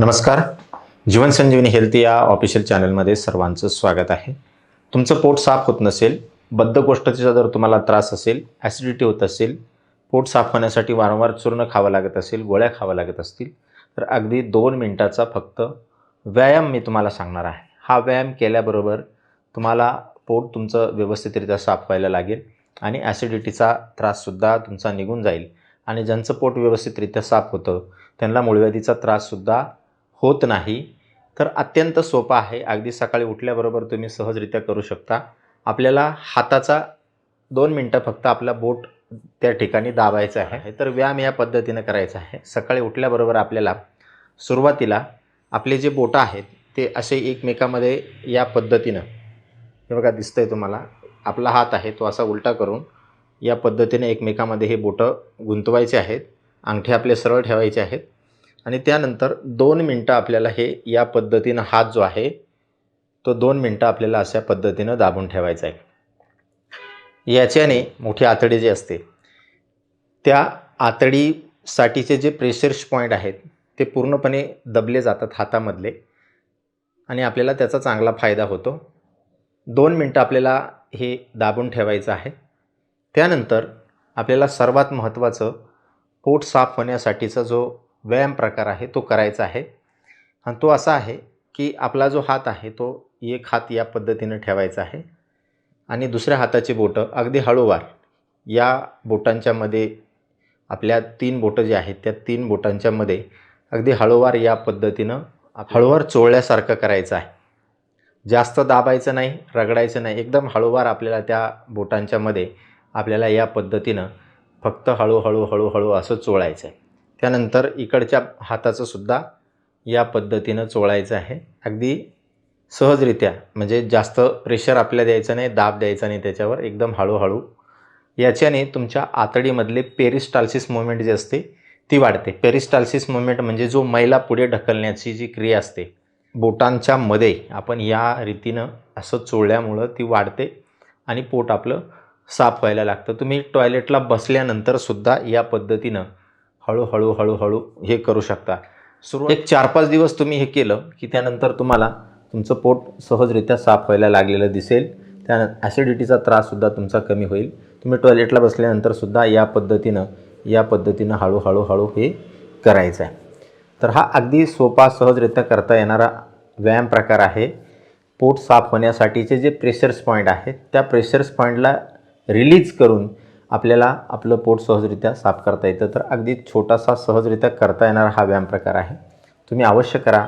नमस्कार. जीवन संजीवनी हेल्थ या ऑफिशियल चॅनलमध्ये सर्वांचं स्वागत आहे. तुमचं पोट साफ होत नसेल बद्धकोष्ठतेचा जर तुम्हाला त्रास असेल ॲसिडिटी होत असेल पोट साफ होण्यासाठी वारंवार चूर्ण खावं लागत असेल गोळ्या खावं लागत असतील तर अगदी दोन मिनटाचा फक्त व्यायाम मी तुम्हाला सांगणार आहे. हा व्यायाम केल्याबरोबर तुम्हाला पोट तुमचं व्यवस्थितरित्या साफ व्हायला लागेल आणि ॲसिडिटीचा त्राससुद्धा तुमचा निघून जाईल. आणि ज्यांचं पोट व्यवस्थितरित्या साफ होतं त्यांना मूळव्याधीचा त्राससुद्धा होत नाही तर अत्यंत सोपा आहे. अगदी सकाळी उठल्याबरोबर तुम्ही सहजरित्या करू शकता. आपल्याला हाताचा दोन मिनटं फक्त आपला बोट त्या ठिकाणी दाबायचं आहे. तर व्यायाम या पद्धतीनं करायचा आहे. सकाळी उठल्याबरोबर आपल्याला सुरुवातीला आपले जे बोटं आहेत ते असे एकमेकामध्ये या पद्धतीनं हे बघा दिसतंय तुम्हाला आपला हात आहे तो असा उलटा करून या पद्धतीने एकमेकामध्ये हे बोटं गुंतवायचे आहेत. अंगठे आपले सरळ ठेवायचे आहेत. आणि त्यानंतर दोन मिनटं आपल्याला हे या पद्धतीनं हात जो आहे तो दोन मिनटं आपल्याला अशा पद्धतीनं दाबून ठेवायचा आहे. याच्याने मोठी आतडी जी असते त्या आतडीसाठीचे जे प्रेशर्स पॉईंट आहेत ते पूर्णपणे दबले जातात हातामधले आणि आपल्याला त्याचा चांगला फायदा होतो. दोन मिनटं आपल्याला हे दाबून ठेवायचं आहे. त्यानंतर आपल्याला सर्वात महत्त्वाचं पोट साफ होण्यासाठीचा जो व्यायाम प्रकार आहे तो करायचा आहे. आणि तो असा आहे की आपला जो हात आहे तो एक हात या पद्धतीनं ठेवायचा आहे. आणि दुसऱ्या हाताची बोटं अगदी हळूवार या बोटांच्यामध्ये आपल्या तीन बोटं जे आहेत त्या तीन बोटांच्यामध्ये अगदी हळूवार या पद्धतीनं हळूवार चोळल्यासारखं करायचं आहे. जास्त दाबायचं नाही रगडायचं नाही एकदम हळूवार आपल्याला त्या बोटांच्यामध्ये आपल्याला या पद्धतीनं फक्त हळूहळू हळूहळू असं चोळायचं आहे. त्यानंतर इकडच्या हाताचं सुद्धा या पद्धतीनं चोळायचं आहे. अगदी सहजरित्या म्हणजे जास्त प्रेशर आपल्याला द्यायचं नाही दाब द्यायचा नाही त्याच्यावर एकदम हळूहळू. याच्याने तुमच्या आतडीमधले पेरिस्टाल्सिस मुवमेंट जी असते ती वाढते. पेरिस्टाल्सिस मुवमेंट म्हणजे जो मैला पुढे ढकलण्याची जी क्रिया असते बोटांच्या मध्ये आपण या रीतीनं असं चोळल्यामुळं ती वाढते आणि पोट आपलं साफ व्हायला लागतं. तुम्ही टॉयलेटला बसल्यानंतरसुद्धा या पद्धतीनं हळूहळू हळूहळू हे करू शकता. सुरू एक चार पाच दिवस तुम्ही हे केलं की त्यानंतर तुम्हाला तुमचं पोट सहजरित्या साफ व्हायला लागलेलं दिसेल. त्या ॲसिडिटीचा त्राससुद्धा तुमचा कमी होईल. तुम्ही टॉयलेटला बसल्यानंतरसुद्धा या पद्धतीनं या पद्धतीनं हळूहळू हळू हे करायचं आहे तर हा अगदी सोपा सहजरित्या करता येणारा व्यायाम प्रकार आहे. पोट साफ होण्यासाठीचे जे प्रेशर्स पॉईंट आहेत त्या प्रेशर्स पॉईंटला रिलीज करून आपल्याला आपलं पोट सहजरित्या साफ करता येतं. तर अगदी छोटासा सहजरित्या करता येणारा हा व्यायाम प्रकार आहे. तुम्ही अवश्य करा.